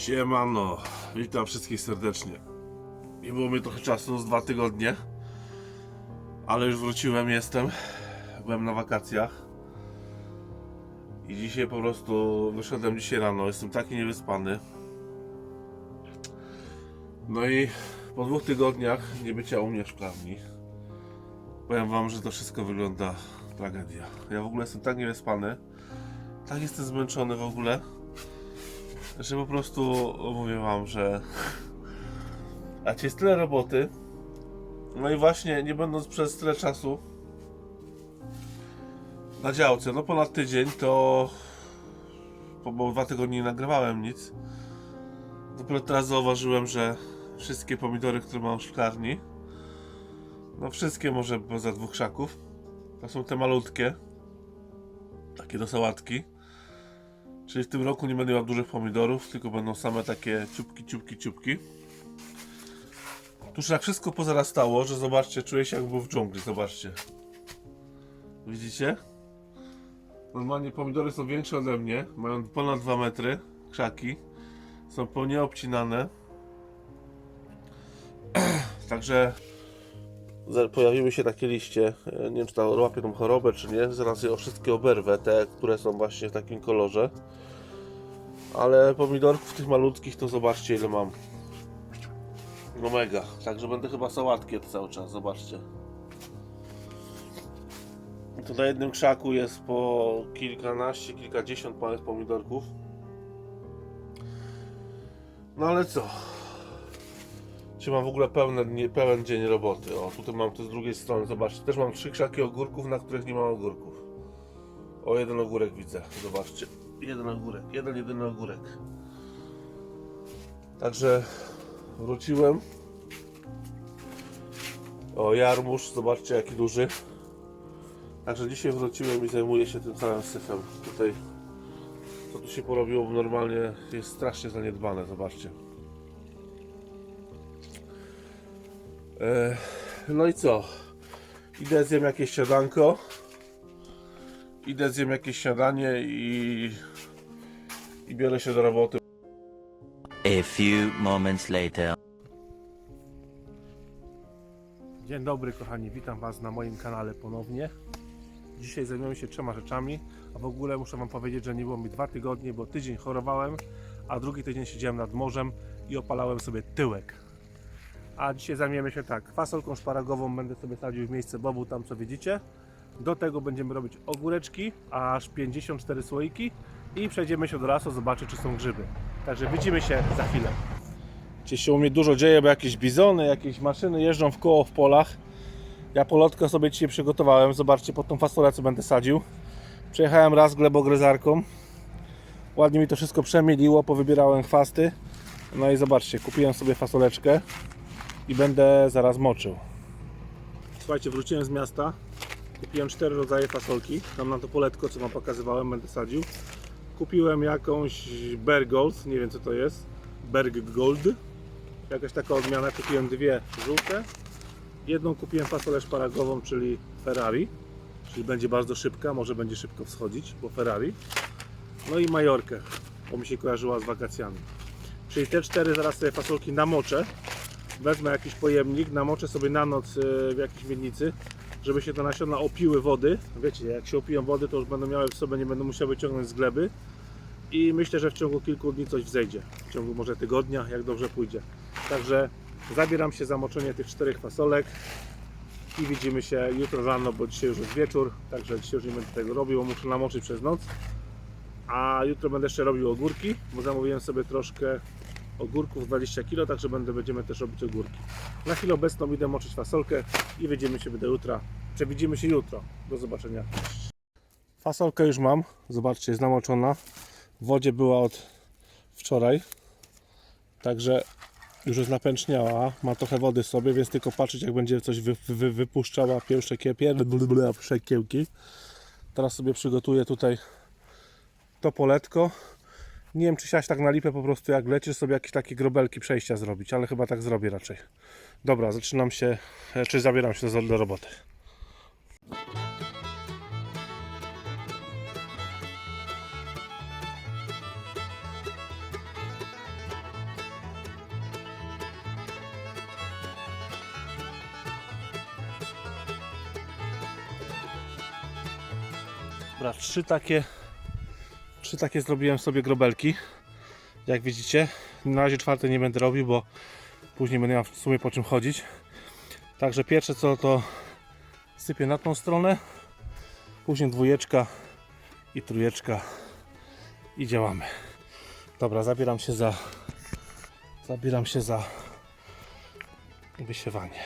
Siemano, witam wszystkich serdecznie. Nie było mi trochę czasu, z dwa tygodnie, ale już wróciłem, jestem. Byłem na wakacjach. I dzisiaj po prostu wyszedłem dzisiaj rano, jestem taki niewyspany. No i po dwóch tygodniach nie bycia u mnie w szklarni, powiem wam, że to wszystko wygląda tragedia. Ja w ogóle jestem tak niewyspany, tak jestem zmęczony w ogóle, że po prostu mówię wam, że a ci jest tyle roboty. No i właśnie nie będąc przez tyle czasu na działce, no ponad tydzień, to bo- dwa tygodnie nie nagrywałem nic. Dopiero teraz zauważyłem, że wszystkie pomidory, które mam w szklarni, no wszystkie może poza dwóch krzaków, to są te malutkie, takie do sałatki. Czyli w tym roku nie będę miał dużych pomidorów, tylko będą same takie ciupki, ciupki, ciupki. Tuż jak wszystko pozarastało, że zobaczcie, czuję się jak był w dżungli, zobaczcie. Widzicie? Normalnie pomidory są większe ode mnie, mają ponad 2 metry, krzaki. Są ponieobcinane. Także zaraz pojawiły się takie liście. Nie wiem, czy ta łapie tą chorobę, czy nie. Zaraz je wszystkie oberwę, te, które są właśnie w takim kolorze. Ale pomidorków tych malutkich to zobaczcie ile mam. No mega. Także będę chyba sałatki jadł cały czas, zobaczcie. Tu na jednym krzaku jest po kilkanaście, kilkadziesiąt małych pomidorków. No ale co? Czy mam w ogóle pełne, pełen dzień roboty? O, tutaj mam to z drugiej strony, zobaczcie. Też mam trzy krzaki ogórków, na których nie ma ogórków. O, jeden ogórek widzę, zobaczcie. Jeden ogórek, jeden, jedyny ogórek. Także wróciłem. O, jarmuż, zobaczcie jaki duży. Także dzisiaj wróciłem i zajmuję się tym całym syfem. Tutaj, co tu się porobiło, normalnie jest strasznie zaniedbane, zobaczcie. E, no i co? Idę zjem jakieś śniadanko. Idę zjem jakieś śniadanie i, i biorę się do roboty. A few moments later. Dzień dobry kochani, witam Was na moim kanale ponownie. Dzisiaj zajmiemy się trzema rzeczami, a w ogóle muszę Wam powiedzieć, że nie było mi dwa tygodnie, bo tydzień chorowałem, a drugi tydzień siedziałem nad morzem i opalałem sobie tyłek. A dzisiaj zajmiemy się tak, fasolką szparagową będę sobie sadził w miejsce bobu, tam co widzicie. Do tego będziemy robić ogóreczki, aż 54 słoiki i przejdziemy się do lasu, zobaczyć czy są grzyby. Także widzimy się za chwilę. Dzisiaj się u mnie dużo dzieje, bo jakieś bizony, jakieś maszyny jeżdżą w koło w polach. Ja polotkę sobie dzisiaj przygotowałem. Zobaczcie pod tą fasolę, co będę sadził. Przejechałem raz glebogryzarką. Ładnie mi to wszystko przemieliło, powybierałem chwasty. No i zobaczcie, kupiłem sobie fasoleczkę i będę zaraz moczył. Słuchajcie, wróciłem z miasta. Kupiłem cztery rodzaje fasolki. Tam na to poletko, co Wam pokazywałem, będę sadził. Kupiłem jakąś Bergold, nie wiem co to jest. Berg Gold. Jakaś taka odmiana. Kupiłem dwie żółte. Jedną kupiłem fasolę szparagową, czyli Ferrari. Czyli będzie bardzo szybka, może będzie szybko wschodzić, bo Ferrari. No i Majorkę, bo mi się kojarzyła z wakacjami. Czyli te cztery zaraz sobie fasolki namoczę. Wezmę jakiś pojemnik, namoczę sobie na noc e, w jakiejś miednicy, żeby się te nasiona opiły wody. Wiecie, jak się opiją wody, to już będą miały w sobie, nie będą musiały ciągnąć z gleby i myślę, że w ciągu kilku dni coś wzejdzie. W ciągu może tygodnia, jak dobrze pójdzie. Także zabieram się za moczenie tych czterech fasolek i widzimy się jutro rano, bo dzisiaj już jest wieczór, także dzisiaj już nie będę tego robił, bo muszę namoczyć przez noc. A jutro będę jeszcze robił ogórki, bo zamówiłem sobie troszkę ogórków 20 kg, także będę, będziemy też robić ogórki. Na chwilę obecną idę moczyć fasolkę i widzimy się do jutra. Przewidzimy się jutro. Do zobaczenia. Fasolkę już mam. Zobaczcie, jest namoczona. W wodzie była od wczoraj. Także już jest napęczniała. Ma trochę wody sobie, więc tylko patrzeć jak będzie coś wy, wy, wypuszczała pierwsze kiełki. Teraz sobie przygotuję tutaj to poletko. Nie wiem, czy siać tak na lipę po prostu jak lecisz sobie jakieś takie grobelki przejścia zrobić, ale chyba tak zrobię raczej. Dobra, zaczynam się, e, czy zabieram się do, roboty. Dobra, trzy takie trzy takie zrobiłem sobie grobelki. Jak widzicie, na razie czwarte nie będę robił, bo później będę miał w sumie po czym chodzić. Także pierwsze co to sypię na tą stronę, później dwójeczka i trójeczka i działamy. Dobra, zabieram się za zabieram się za wysiewanie.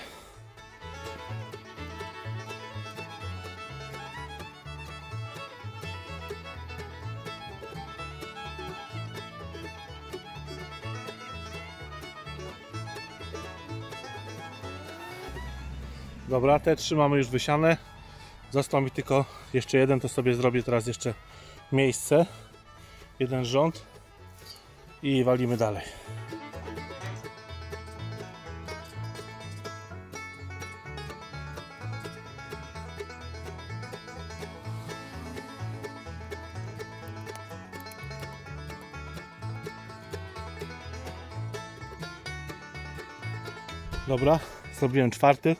Dobra, te trzy mamy już wysiane. Został mi tylko jeszcze jeden, to sobie zrobię teraz jeszcze miejsce. Jeden rząd i walimy dalej. Dobra, zrobiłem czwarty.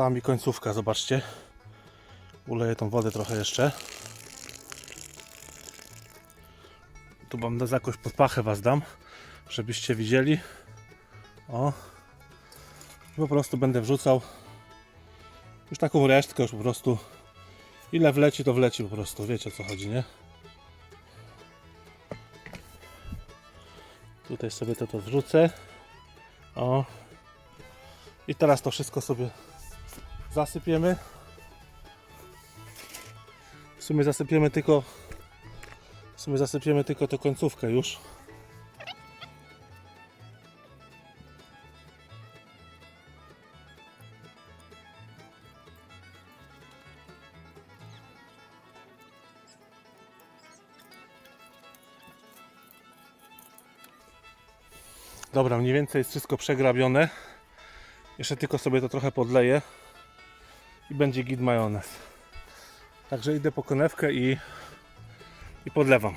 Została mi końcówka, zobaczcie. Uleję tą wodę trochę jeszcze. Tu wam za jakąś podpachę was dam, żebyście widzieli. O. I po prostu będę wrzucał już taką resztkę, już po prostu ile wleci, to wleci po prostu. Wiecie o co chodzi, nie? Tutaj sobie to, to wrzucę. O. I teraz to wszystko sobie zasypiemy. W sumie zasypiemy tylko w sumie zasypiemy tylko tę końcówkę już. Dobra, mniej więcej jest wszystko przegrabione. Jeszcze tylko sobie to trochę podleję i będzie git majonez. Także idę po konewkę i, i podlewam.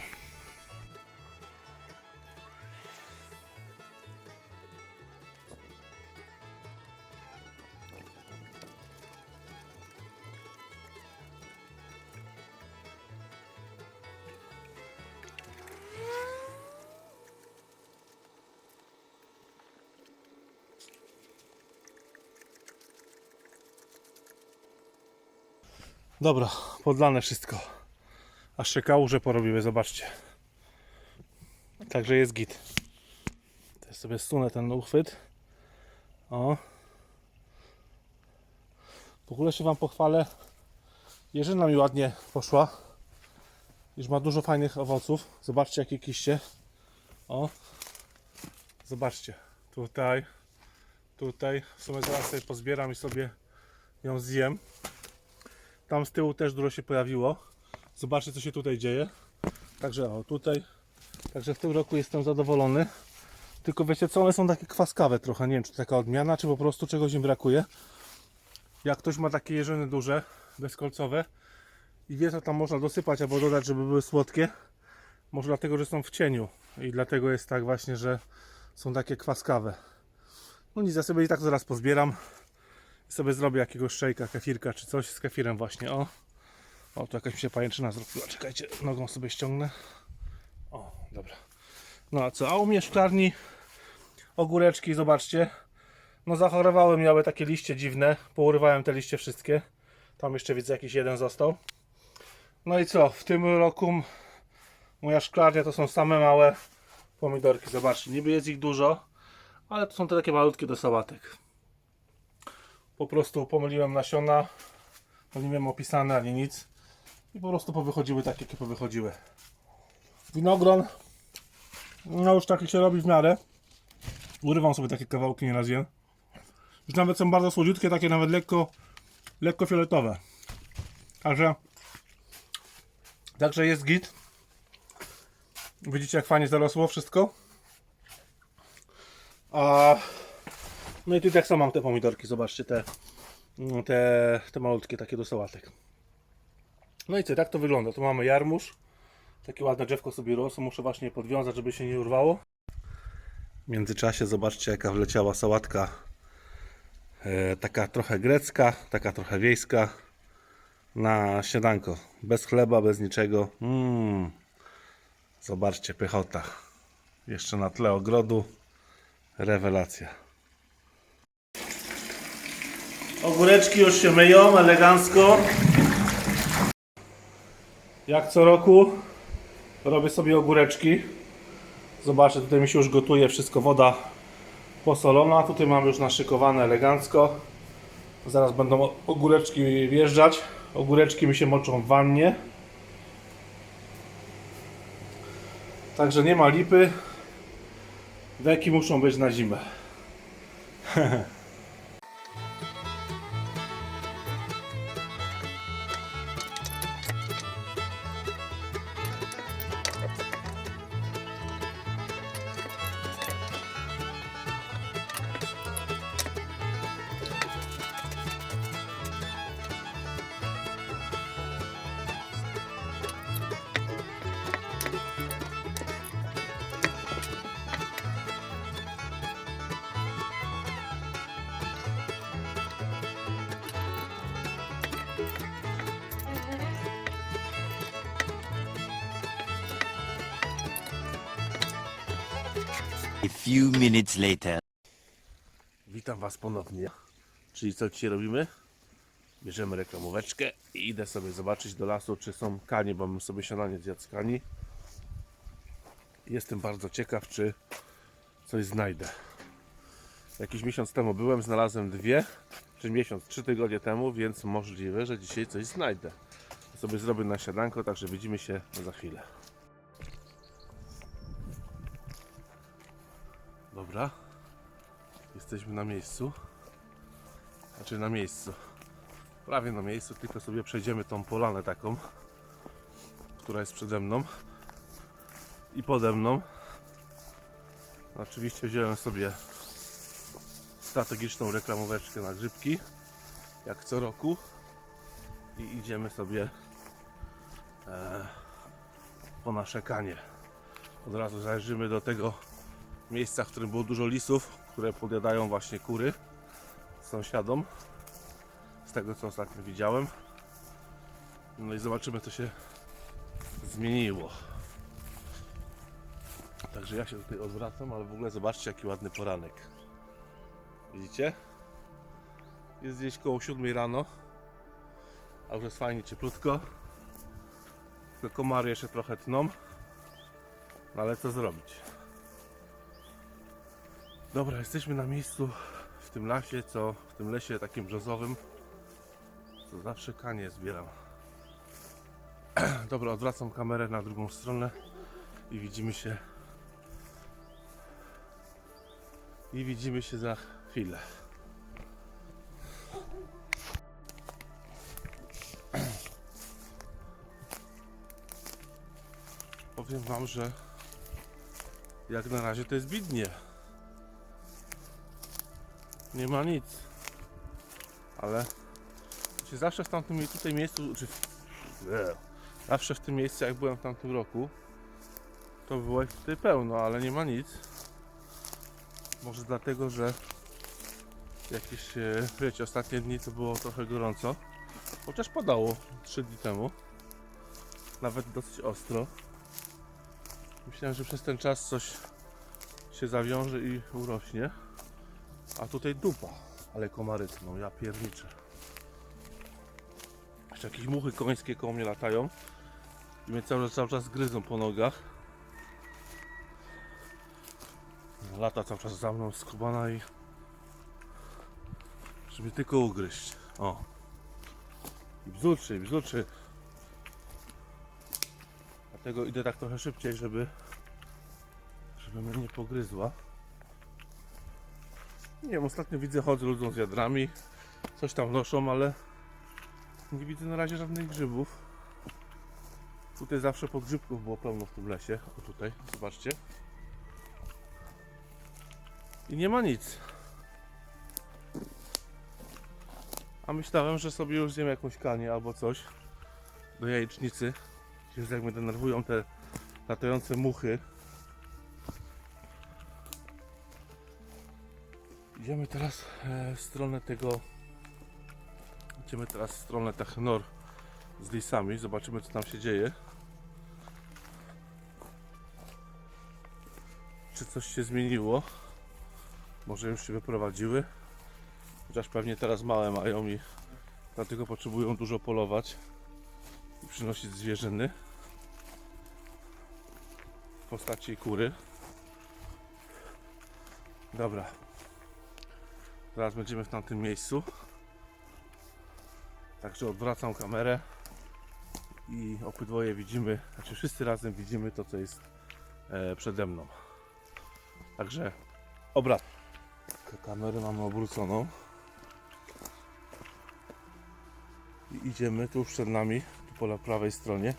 Dobra, podlane wszystko. Aż się kałuże porobiły, zobaczcie. Także jest git. Teraz sobie zsunę ten uchwyt. O. W ogóle się Wam pochwalę. Jerzyna mi ładnie poszła. Już ma dużo fajnych owoców. Zobaczcie jakie kiście. O. Zobaczcie. Tutaj. Tutaj. W sumie zaraz sobie pozbieram i sobie ją zjem. Tam z tyłu też dużo się pojawiło. Zobaczcie co się tutaj dzieje. Także o tutaj. Także w tym roku jestem zadowolony. Tylko wiecie co, one są takie kwaskawe trochę. Nie wiem czy to taka odmiana, czy po prostu czegoś im brakuje. Jak ktoś ma takie jeżyny duże, bezkolcowe i wie co tam można dosypać albo dodać, żeby były słodkie. Może dlatego, że są w cieniu i dlatego jest tak właśnie, że są takie kwaskawe. No nic, ja sobie i tak zaraz pozbieram sobie zrobię jakiegoś szejka, kefirka czy coś z kefirem właśnie, o. O, tu jakaś mi się pajęczyna zrobiła, czekajcie, nogą sobie ściągnę. O, dobra. No a co, a u mnie szklarni ogóreczki, zobaczcie. No zachorowały, miały takie liście dziwne, pourywałem te liście wszystkie. Tam jeszcze widzę jakiś jeden został. No i co, w tym roku moja szklarnia to są same małe pomidorki, zobaczcie, niby jest ich dużo, ale to są te takie malutkie do sałatek po prostu pomyliłem nasiona, to nie wiem opisane ani nic i po prostu powychodziły takie, jakie powychodziły. Winogron, no już taki się robi w miarę. Urywam sobie takie kawałki nieraz je. Już nawet są bardzo słodziutkie, takie nawet lekko, lekko fioletowe. Także, także jest git. Widzicie jak fajnie zarosło wszystko. A no i tu tak samo mam te pomidorki, zobaczcie, te, te, te malutkie takie do sałatek. No i co, tak to wygląda. Tu mamy jarmuż. Takie ładne drzewko sobie rosło, muszę właśnie podwiązać, żeby się nie urwało. W międzyczasie zobaczcie jaka wleciała sałatka. E, taka trochę grecka, taka trochę wiejska. na śniadanko. Bez chleba, bez niczego. Mm. Zobaczcie, pychota. Jeszcze na tle ogrodu. Rewelacja. Ogóreczki już się myją elegancko. Jak co roku robię sobie ogóreczki. Zobaczcie, tutaj mi się już gotuje wszystko, woda posolona. Tutaj mamy już naszykowane elegancko. Zaraz będą ogóreczki wjeżdżać. Ogóreczki mi się moczą w wannie. Także nie ma lipy. Deki muszą być na zimę. few minutes later. Witam Was ponownie. Czyli co dzisiaj robimy? Bierzemy reklamóweczkę i idę sobie zobaczyć do lasu, czy są kanie, bo bym sobie śniadanie zjadł z kani. Jestem bardzo ciekaw, czy coś znajdę. Jakiś miesiąc temu byłem, znalazłem dwie, czy miesiąc, trzy tygodnie temu, więc możliwe, że dzisiaj coś znajdę. Sobie zrobię na śniadanko, także widzimy się za chwilę. Dobra, Jesteśmy na miejscu. Znaczy na miejscu. Prawie na miejscu, tylko sobie przejdziemy tą polanę taką, która jest przede mną i pode mną. Oczywiście wziąłem sobie strategiczną reklamóweczkę na grzybki, jak co roku. I idziemy sobie e, po nasze kanie. Od razu zajrzymy do tego miejsca, w którym było dużo lisów, które podjadają właśnie kury sąsiadom. Z tego co ostatnio widziałem. No i zobaczymy co się zmieniło. Także ja się tutaj odwracam, ale w ogóle zobaczcie jaki ładny poranek. Widzicie? Jest gdzieś koło 7 rano. A już jest fajnie cieplutko. Tylko komary jeszcze trochę tną. No ale co zrobić? Dobra, jesteśmy na miejscu w tym lasie, co w tym lesie takim brzozowym, co zawsze kanie zbieram. Dobra, odwracam kamerę na drugą stronę i widzimy się i widzimy się za chwilę. Powiem wam, że jak na razie to jest bidnie. Nie ma nic. Ale się zawsze w tamtym tutaj miejscu, czy w, zawsze w tym miejscu jak byłem w tamtym roku, to było ich tutaj pełno, ale nie ma nic. Może dlatego, że jakieś, e, wiecie, ostatnie dni to było trochę gorąco. Chociaż padało 3 dni temu. Nawet dosyć ostro. Myślałem, że przez ten czas coś się zawiąże i urośnie. A tutaj dupa, ale komary tną, ja pierniczę. Jeszcze jakieś muchy końskie koło mnie latają i mnie cały, cały czas gryzą po nogach. Lata cały czas za mną skubana i żeby tylko ugryźć. O. I bzuczy, bzuczy. Dlatego idę tak trochę szybciej, żeby żeby mnie nie pogryzła. Nie wiem, ostatnio widzę, chodzę ludziom z wiadrami, coś tam noszą, ale nie widzę na razie żadnych grzybów. Tutaj zawsze podgrzybków było pełno w tym lesie. O tutaj, zobaczcie. I nie ma nic. A myślałem, że sobie już zjem jakąś kanię albo coś do jajecznicy. Już jak mnie denerwują te latające muchy. Idziemy teraz e, w stronę tego. Idziemy teraz w stronę tych z lisami. Zobaczymy co tam się dzieje. Czy coś się zmieniło? Może już się wyprowadziły? Chociaż pewnie teraz małe mają i dlatego potrzebują dużo polować i przynosić zwierzyny w postaci kury. Dobra. Teraz będziemy w tamtym miejscu. Także odwracam kamerę i obydwoje widzimy, znaczy wszyscy razem widzimy to, co jest e, przede mną. Także obrat. Kamerę mamy obróconą. I idziemy tu przed nami, tu po prawej stronie.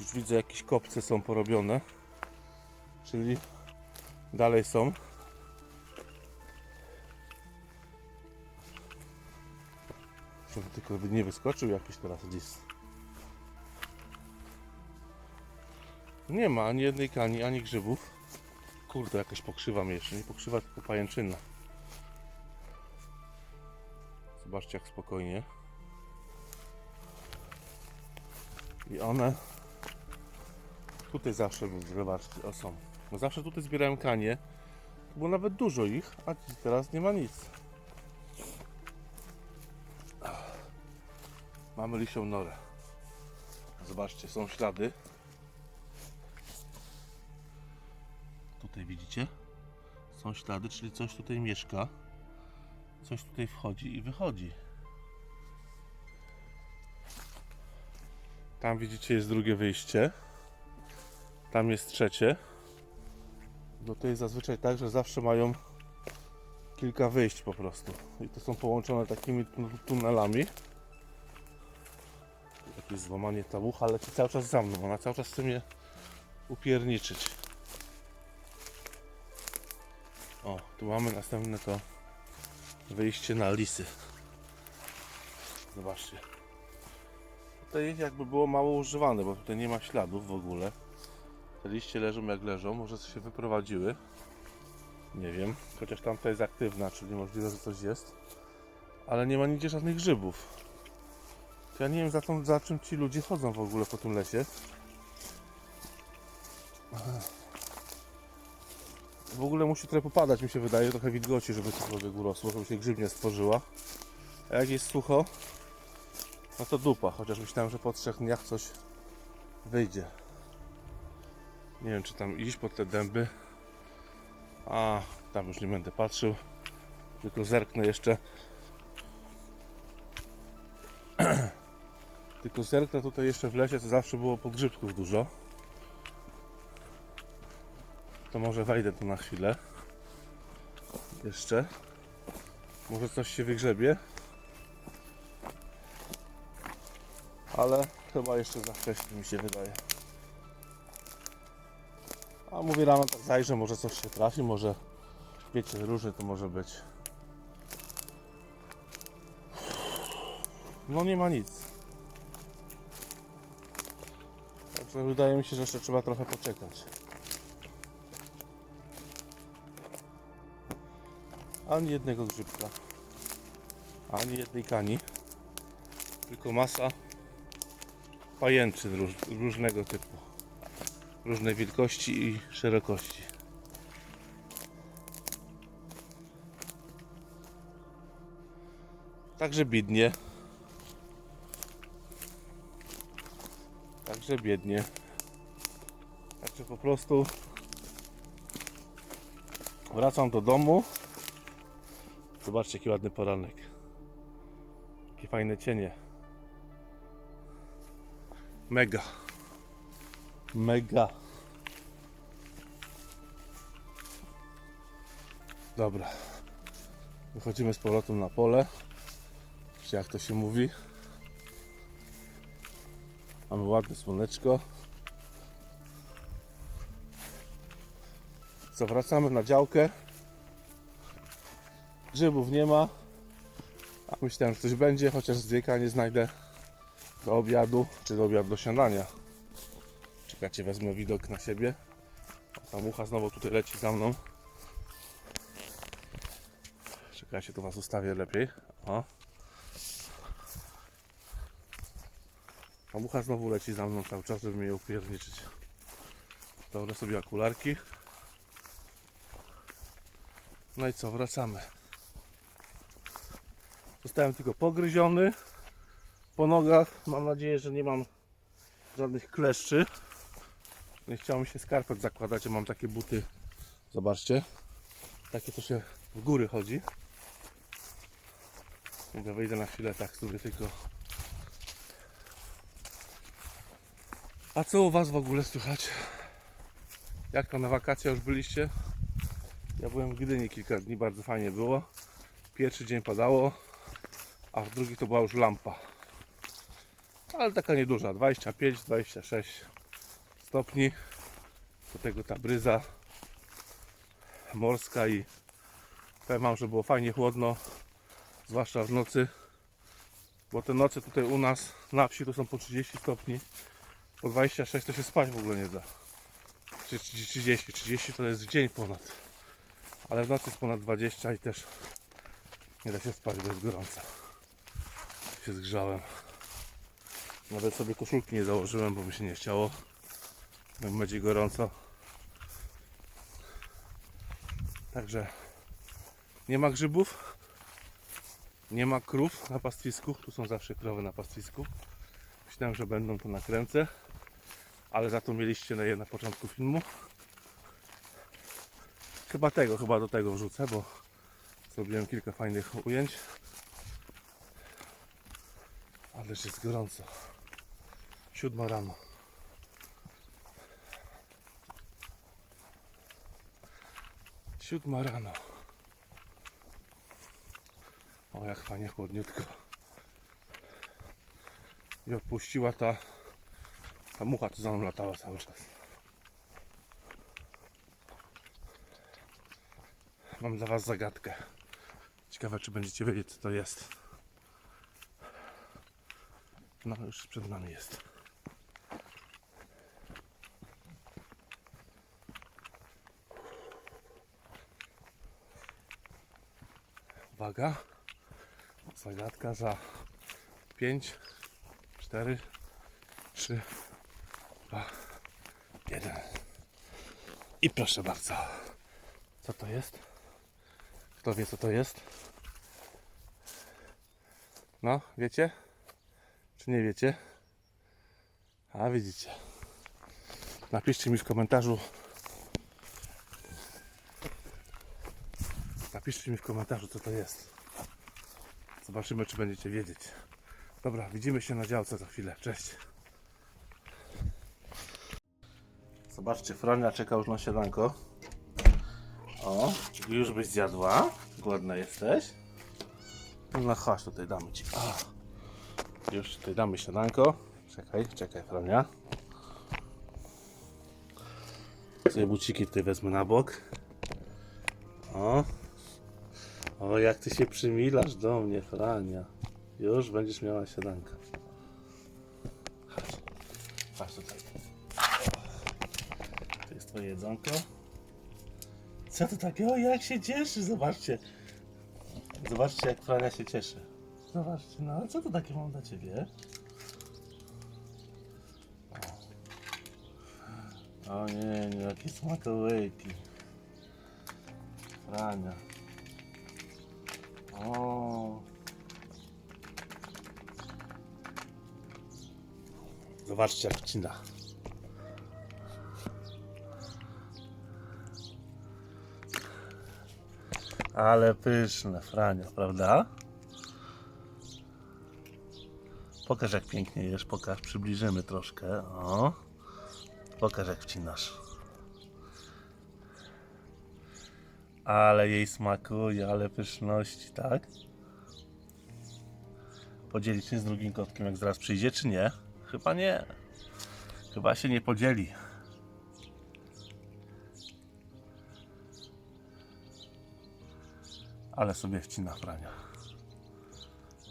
Już widzę jakieś kopce są porobione. Czyli dalej są. Żeby tylko nie wyskoczył jakiś teraz lis. Nie ma ani jednej kani, ani grzybów. Kurde, jakaś pokrzywa mnie jeszcze. Nie pokrzywa, tylko pajęczyna. Zobaczcie jak spokojnie. I one tutaj zawsze zobaczcie, o są. No zawsze tutaj zbierałem kanie. Było nawet dużo ich, a teraz nie ma nic. Mamy lisią norę. Zobaczcie, są ślady. Tutaj widzicie? Są ślady, czyli coś tutaj mieszka. Coś tutaj wchodzi i wychodzi. Tam widzicie jest drugie wyjście. Tam jest trzecie. No to jest zazwyczaj tak, że zawsze mają kilka wyjść po prostu. I to są połączone takimi tu- tunelami. Jakieś złamanie tabucha leci cały czas za mną. Ona cały czas chce mnie upierniczyć. O, tu mamy następne to wyjście na lisy. Zobaczcie. Tutaj jakby było mało używane, bo tutaj nie ma śladów w ogóle. Te liście leżą jak leżą, może się wyprowadziły. Nie wiem, chociaż tamta jest aktywna, czyli możliwe, że coś jest. Ale nie ma nigdzie żadnych grzybów. To ja nie wiem za, tą, za czym ci ludzie chodzą w ogóle po tym lesie. W ogóle musi trochę popadać, mi się wydaje, trochę wilgoci, żeby cokolwiek urosło, żeby się grzybnia stworzyła. A jak jest sucho, no to dupa, chociaż myślałem, że po trzech dniach coś wyjdzie. Nie wiem, czy tam iść pod te dęby. A, tam już nie będę patrzył. Tylko zerknę jeszcze. Tylko zerknę tutaj jeszcze w lesie, to zawsze było podgrzybków dużo. To może wejdę tu na chwilę. Jeszcze. Może coś się wygrzebie. Ale chyba jeszcze za wcześnie mi się wydaje. A mówię rano tak zajrzę, może coś się trafi, może wiecie, różnie to może być. No nie ma nic. Wydaje mi się, że jeszcze trzeba trochę poczekać. Ani jednego grzybka. Ani jednej kani. Tylko masa pajęczyn róż, różnego typu. Różnej wielkości i szerokości. Także biednie. Także biednie. Także po prostu wracam do domu. Zobaczcie jaki ładny poranek. Jakie fajne cienie. Mega. Mega. Dobra. Wychodzimy z powrotem na pole. Czy jak to się mówi. Mamy ładne słoneczko. Co, wracamy na działkę. Grzybów nie ma. A myślałem, że coś będzie, chociaż zwieka nie znajdę do obiadu, czy do obiadu do śniadania. Czekajcie, wezmę widok na siebie. Ta mucha znowu tutaj leci za mną. Czekajcie, tu was ustawię lepiej. O. A mucha znowu leci za mną cały czas, żeby mnie upierniczyć. Założę sobie okularki. No i co, wracamy. Zostałem tylko pogryziony po nogach. Mam nadzieję, że nie mam żadnych kleszczy. Nie chciało mi się skarpet zakładać, mam takie buty. Zobaczcie. Takie to się w góry chodzi. Mogę wyjdę na chwilę tak sobie tylko. A co u Was w ogóle słychać? Jak tam na wakacje już byliście? Ja byłem w Gdyni kilka dni, bardzo fajnie było. Pierwszy dzień padało, a w drugi to była już lampa. Ale taka nieduża, 25-26 stopni. Do tego ta bryza morska i powiem wam, że było fajnie chłodno, zwłaszcza w nocy. Bo te noce tutaj u nas na wsi to są po 30 stopni. Po 26 to się spać w ogóle nie da. Czy 30, 30 to jest w dzień ponad. Ale w nocy jest ponad 20 i też nie da się spać bez gorąca. Się zgrzałem. Nawet sobie koszulki nie założyłem, bo mi się nie chciało. Będzie gorąco. Także nie ma grzybów. Nie ma krów na pastwisku. Tu są zawsze krowy na pastwisku. Myślałem, że będą to nakręcę. Ale za to mieliście na na początku filmu. Chyba tego, chyba do tego wrzucę, bo zrobiłem kilka fajnych ujęć. Ależ jest gorąco. Siódma rano. Siódma rano. O, jak fajnie chłodniutko. I odpuściła ta, ta mucha, co za mną latała cały czas. Mam dla Was zagadkę. Ciekawe, czy będziecie wiedzieć, co to jest. No, już przed nami jest. Uwaga. Zagadka za 5, 4, 3, 2, 1. I proszę bardzo. Co to jest? Kto wie, co to jest? No, wiecie? Czy nie wiecie? A widzicie. Napiszcie mi w komentarzu. Napiszcie mi w komentarzu, co to jest. Zobaczymy, czy będziecie wiedzieć. Dobra, widzimy się na działce za chwilę. Cześć. Zobaczcie, Frania czeka już na śniadanko. O, już byś zjadła. Głodna jesteś? No chodź, tutaj damy ci. O. Już tutaj damy śniadanko. Czekaj, czekaj, Frania. Sobie buciki tutaj wezmę na bok. O. O, jak ty się przymilasz do mnie, Frania. Już będziesz miała śniadanko. Chodź. Chodź tutaj. To jedzonko. Co to takiego? Jak się cieszy, zobaczcie. Zobaczcie, jak Frania się cieszy. Zobaczcie, no ale co to takie mam dla ciebie? O, o nie, nie, jakie smakołyki. Frania. O. Zobaczcie, jak wcina. Ale pyszne, Frania, prawda? Pokaż jak pięknie jesz, pokaż, przybliżymy troszkę. O. Pokaż jak wcinasz. Ale jej smakuje, ale pyszności, tak? Podzielić się z drugim kotkiem, jak zaraz przyjdzie, czy nie? Chyba nie. Chyba się nie podzieli. Ale sobie wcina prania.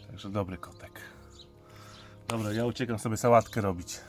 Także dobry kotek. Dobra, ja uciekam sobie sałatkę robić.